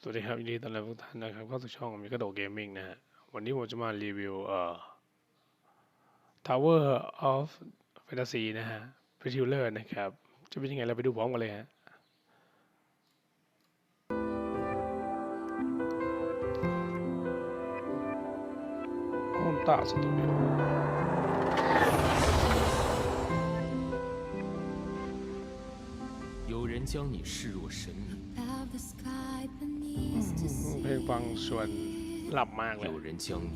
สวัสดีครับยินดีต้อนรับทุกท่านนะครับเข้าสู่ช่องมิกาโดเกมมิ่งนะฮะ วันนี้ผมจะมารีวิวเอ่อ Tower of Fantasy นะฮะ p r e t i l e r นะครับ จะเป็นยังไงเราไปดูพร้อมกันเลยฮะ ฮอนตาสตูดิโอ 有人将你视若神明， เพลง see ฟังชวนหลับมากเลย 有人将你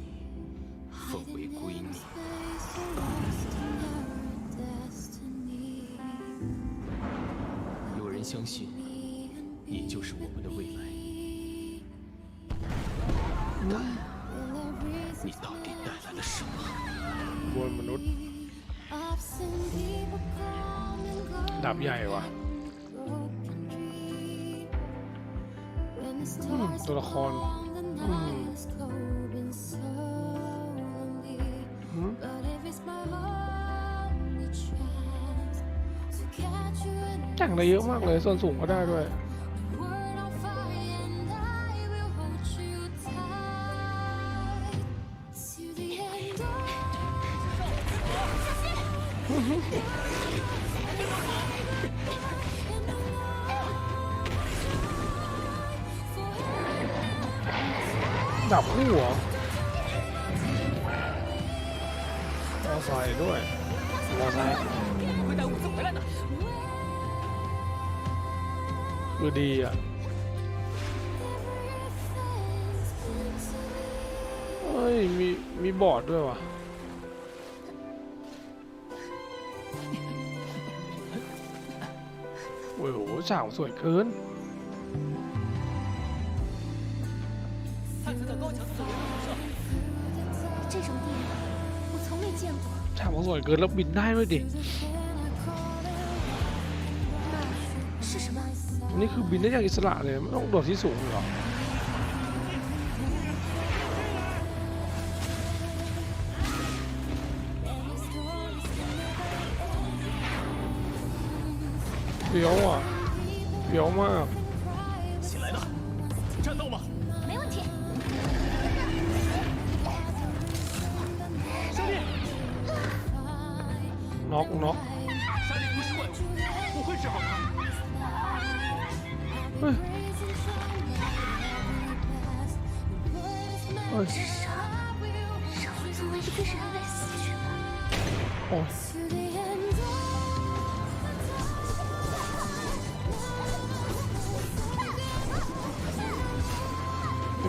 奉为闺蜜。 space or lost in our destiny. 有人相信 Me and 你就是我们的未来， will everything 你到底带来了什么？ บนมนุษย์ ups and people come and go. ดาบใหญ่ว่ะ อืม stars ตัวละคร on the night is cold and so lonely. อืม But if it's my only chance to catch you in แต่งได้เยอะมากเลยส่วนสูงก็ได้ด้วย word on ดับคู่เหรอมอไซค์ด้วยมอไซค์คือดีอะเฮ้ย มี มีบอร์ดด้วยว่ะโอ้โหฉากสวยเกิน 这种地方我从未见过， ฉากมันสวยเกินแล้วบินได้ด้วยดิ 那是什么？ นี่คือบินได้อย่างอิสระเลยไม่ต้องโดดที่สูงเหรอ เฟี้ยวอ่ะ เฟี้ยวมาก nó cũng nó ôi. ôi. ôi.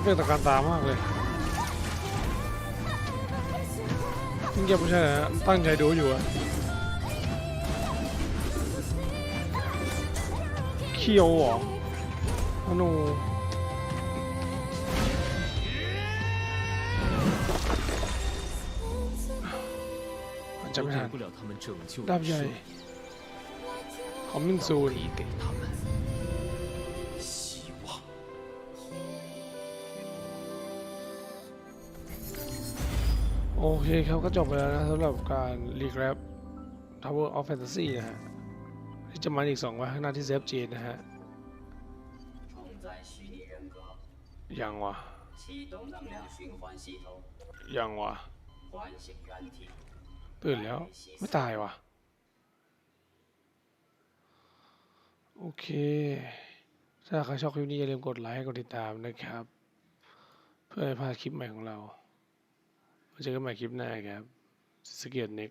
Cái việc sẽ, 그래. 이게 무슨 땅 자료 요야. เคียวเหรอมโนจำไม่ทันดาบใหญ่คอมมินซูนโอเคครับก็จบไปแล้วนะสำหรับการรีแกรป Tower of Fantasy นะฮะ ที่จะมาอีกสองวันข้างหน้าที่เซฟจีนะฮะยังวะยังวะตื่นแล้ว ไม่ตายวะโอเค ถ้าใครชอบคลิปนี้อย่าลืมกดไลค์กดติดตามนะครับ เพื่อให้พลาดคลิปใหม่ของเราเจอกันใหม่คลิปหน้าครับสเกียตเนิก